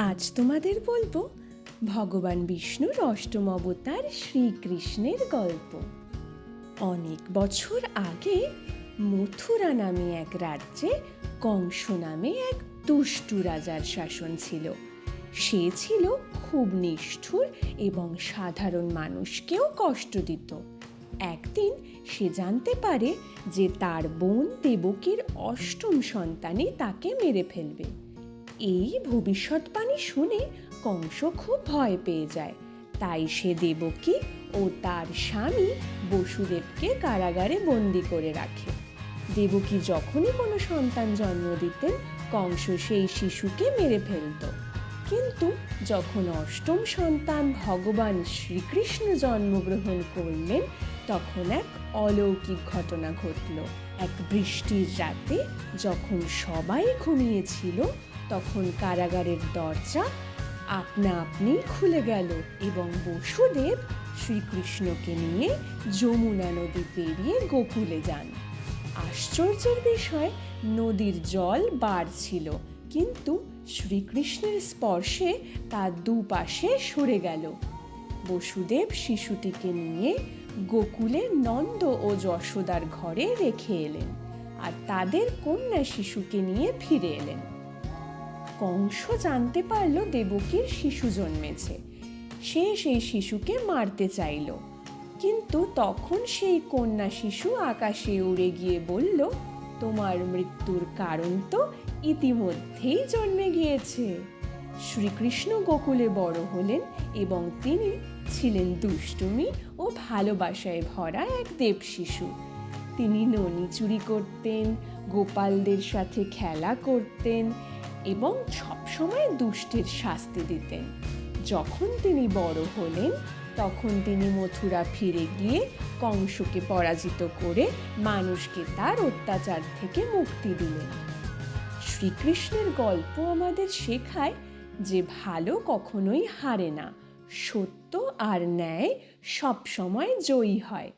আজ তোমাদের বলব ভগবান বিষ্ণুর অষ্টম অবতার শ্রীকৃষ্ণের গল্প। অনেক বছর আগে মথুরা নামে এক রাজ্যে কংস নামে এক দুষ্টু রাজার শাসন ছিল। সে ছিল খুব নিষ্ঠুর এবং সাধারণ মানুষকেও কষ্ট দিত। একদিন সে জানতে পারে যে তার বোন দেবকীর অষ্টম সন্তানই তাকে মেরে ফেলবে। এই ভবিষ্যৎবাণী শুনে কংস খুব ভয় পেয়ে যায়। তাই সে দেবকী ও তার স্বামী বসুদেবকে কারাগারে বন্দি করে রাখে। দেবকী যখনই কোনো সন্তান জন্ম দিতেন, কংস সেই শিশুকে মেরে ফেলত। কিন্তু যখন অষ্টম সন্তান ভগবান শ্রীকৃষ্ণ জন্মগ্রহণ করলেন, তখন এক অলৌকিক ঘটনা ঘটল। এক বৃষ্টির রাতে যখন সবাই ঘুমিয়েছিল তখন কারাগারের দরজা আপনা আপনি খুলে গেল এবং বসুদেব শ্রীকৃষ্ণকে নিয়ে যমুনা নদী পেরিয়ে গোকুলে যান। আশ্চর্যের বিষয়, নদীর জল বাড়ছিল, কিন্তু শ্রীকৃষ্ণের স্পর্শে তার দুপাশে সরে গেল। বসুদেব শিশুটিকে নিয়ে গোকুলে নন্দ ও যশোদার ঘরে রেখে এলেন আর তাদের কন্যা শিশুকে নিয়ে ফিরে এলেন। কংস জানতে পারল দেবকীর শিশু জন্মেছে। সে সেই শিশুকে মারতে চাইল। কিন্তু তখন সেই কন্যা শিশু আকাশে উড়ে গিয়ে বলল, তোমার মৃত্যুর কারণ তো ইতিমধ্যেই জন্মে গিয়েছে। শ্রীকৃষ্ণ গোকুলে বড় হলেন এবং তিনি ছিলেন দুষ্টুমি ও ভালোবাসায় ভরা এক দেব শিশু। তিনি ননি চুরি করতেন, গোপালদের সাথে খেলা করতেন এবং সবসময় দুষ্টের শাস্তি দিতেন। যখন তিনি বড় হলেন, তখন তিনি মথুরা ফিরে গিয়ে কংসকে পরাজিত করে মানুষকে তার অত্যাচার থেকে মুক্তি দিলেন। শ্রীকৃষ্ণের গল্প আমাদের শেখায় যে ভালো কখনোই হারে না, সত্য আর ন্যায় সবসময় জয়ী হয়।